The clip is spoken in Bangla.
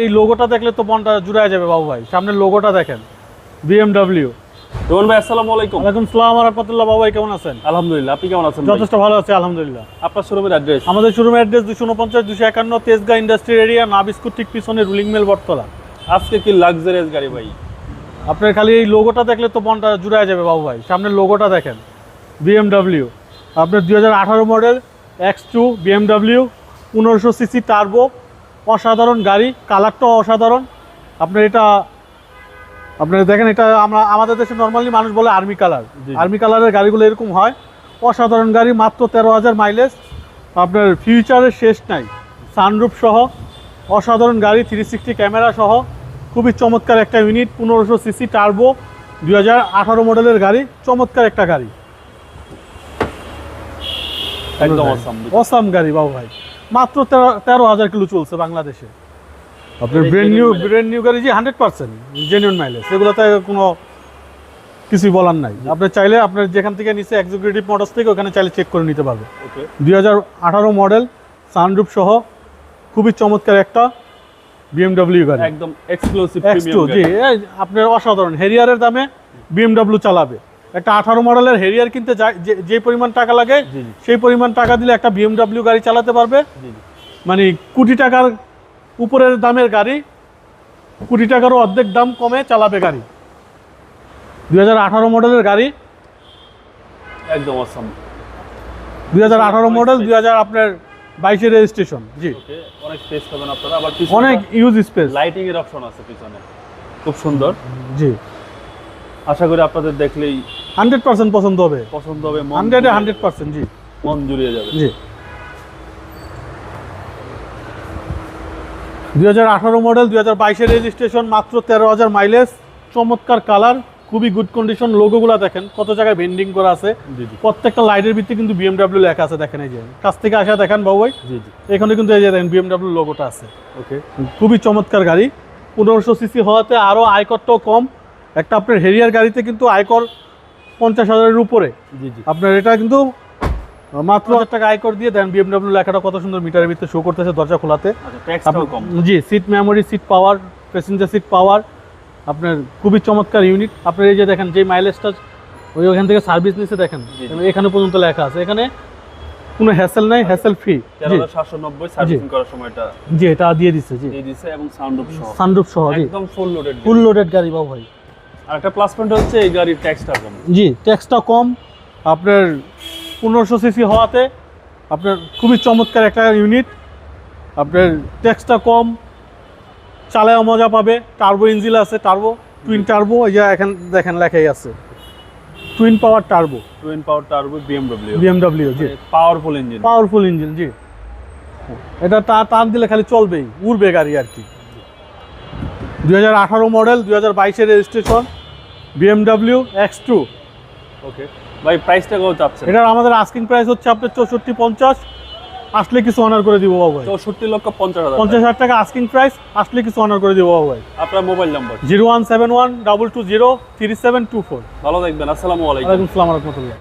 এই লোগোটা দেখলে তো মনটা জুড়ায় যাবে বাবু ভাই। সামনের লোগোটা দেখেন। বিএমডব্লিউ রোহন ভাই আসসালামু আলাইকুম। ওয়ালাইকুম সালাম রহমতুল্লাহ। বাবু ভাই কেমন আছেন? আলহামদুলিল্লাহ আপনি কেমন আছেন যথেষ্ট ভালো আছে আলহামদুলিল্লাহ। আপনার শোরুমের অ্যাড্রেস আমাদের শোরুমের অ্যাড্রেস দুশো উনপঞ্চাশ দুশো একান্ন তেজগাঁ ইন্ডাস্ট্রিয়াল এরিয়া নাবিস্কুট ঠিক পিছনে রুলিং মেল বটতলা। আজকে কি লাক্সারিয়াস গাড়ি ভাই? আপনার খালি এই লোগোটা দেখলে তো মনটা জুড়ায় যাবে বাবু ভাই। সামনের লোগোটা দেখেন। বিএমডব্লিউ আপনার দুই হাজার আঠারো মডেল এক্স টু বিএমডব্লিউ পনেরোশো সিসি টার্বো অসাধারণ গাড়ি কালারটাও অসাধারণ। আপনার এটা আপনার দেখেন এটা আমরা আমাদের দেশে নর্মালি মানুষ বলে আর্মি কালার। আর্মি কালারের গাড়িগুলো এরকম হয়। অসাধারণ গাড়ি মাত্র তেরো হাজার মাইলেজ আপনার ফিউচারের শেষ নাই। সানরুফ সহ অসাধারণ গাড়ি থ্রি সিক্সটি ক্যামেরা সহ। খুবই চমৎকার একটা ইউনিট পনেরোশো সিসি টার্বো দুই হাজার আঠারো মডেলের গাড়ি চমৎকার একটা গাড়ি। একদম অসাম অসাম গাড়ি বাবু ভাই। মাত্র তেরো হাজার কিলো চলছে বাংলাদেশে। আপনার ব্র্যান্ড নিউ ব্র্যান্ড নিউ গাড়ি যে হান্ড্রেড পার্সেন্ট জেনুইন মাইলেজ এগুলোতে কোনো কিছুই বলার নাই। আপনি চাইলে আপনার যেখান থেকে নিচে এক্সিকিউটিভ মোটরস থেকে ওখানে চাইলে চেক করে নিতে পারবে। দুই হাজার আঠারো মডেল সানরুফ সহ খুবই চমৎকার একটা বিএমডব্লিউ গাড়ি। একদম এক্সক্লুসিভ জি আপনার অসাধারণ হেরিয়ারের দামে বিএমডব্লিউ চালাবে। একটা আঠারো মডেলের হেরিয়ার কিনতে যা- পরিমাণ টাকা লাগে সেই পরিমাণ টাকা দিলে একটা বিএমডব্লিউ গাড়ি চালাতে পারবে। মানে কোটি টাকার উপরের দামের গাড়ি কোটি টাকারও অর্ধেক দাম কমে চালাবে গাড়ি। দুই হাজার আঠারো মডেলের গাড়ি। একদম অসাম দুই হাজার আঠারো মডেল দুই হাজার আপনার বাইশের রেজিস্ট্রেশন জি। অনেক স্পেস পাবেন আপনারা আবার অনেক ইউজ স্পেস লাইটিং এর অপশন আছে পিছনে। খুব সুন্দর। জি। আশা করি আপনাদের দেখলেই হান্ড্রেড পার্সেন্ট পছন্দ হবে। পছন্দ হবে হান্ড্রেডে হান্ড্রেড পার্সেন্ট জি। মন জুড়িয়ে যাবে। জি। দুই হাজার আঠারো মডেল দুই হাজার বাইশের রেজিস্ট্রেশন মাত্র তেরো হাজার মাইলেজ চমৎকার কালার খুবই গুড কন্ডিশন লোগোগুলো দেখেন কত জায়গায় বেন্ডিং করা আছে। প্রত্যেকটা লাইটের ভিত্তি কিন্তু বিএমডাব্লিউ লেখা আছে দেখেন এই যে। কাছ থেকে আসা দেখেন বাবু ভাই জি জি। এখানে কিন্তু এই যে দেখেন বিএমডাব্লিউ লোগোটা আছে। ওকে খুবই চমৎকার গাড়ি। পনেরোশো সিসি হওয়াতে আরও আয়করটাও কম। একটা আপনার হেরিয়ার গাড়িতে কিন্তু আয়কর পঞ্চাশ হাজারের উপরে। জি জি। আপনার এটা কিন্তু মাত্র হাজার টাকা আয়কর দিয়ে দেন বিএমডাব্লিউ লেখাটা কত সুন্দর মিটারের ভিতরে শো করতেছে দরজা খোলাতে। আচ্ছা জি seat memory seat power passenger seat power আপনার খুবই চমৎকার ইউনিট আপনার এই যে দেখেন যে মাইলেজটা ওই ওখান থেকে সার্ভিস নিচে দেখেন। জি। এখানে পর্যন্ত লেখা আছে। এখানে কোনো হ্যাসেল নাই হ্যাসেল ফ্রি সার্ভিসিং করার সময়টা জি এটা দিয়ে দিচ্ছে জি। দিয়ে দিছে এবং সাউন্ড সহ। সানরুফ সহ একদম ফুল লোডেড ফুল লোডেড গাড়ি বাবু ভাই। আর একটা প্লাস পয়েন্ট হচ্ছে এই গাড়ির ট্যাক্সটা কম জি ট্যাক্সটা কম। আপনার পনেরোশো সিসি হওয়াতে আপনার খুবই চমৎকার একটা ইউনিট আপনার ট্যাক্সটা কম চালায় মজা পাবে। টার্বো ইঞ্জিল আছে টার্বো টুইন টার্বো এই যে এখন দেখেন লেখাই আছে। Twin power turbo twin power turbo BMW BMW জি। পাওয়ারফুল ইঞ্জিন পাওয়ারফুল ইঞ্জিন জি। এটা তা টান দিলে খালি চলবেই উড়বে গাড়ি আর কি। দুই হাজার আঠারো মডেল দুই হাজার বাইশের registration BMW X two okay ভাই প্রাইসটা কত চাচ্ছেন? এটার আমাদের আস্কিং প্রাইস হচ্ছে আপনার চৌষট্টি পঞ্চাশ। আসলে কিছু অনার করে দিব বাবু ভাই। চৌষট্টি লক্ষ পঞ্চাশ হাজার পঞ্চাশ হাজার টাকা আস্কিং প্রাইস আসলে কিছু অনার করে দিব বাবু ভাই। আপনার mobile number zero one seven one double two zero three seven two four. ভালো থাকবেন আসসালামু আলাইকুম। ওয়ালাইকুম সালাম রহমতুল্লাহ।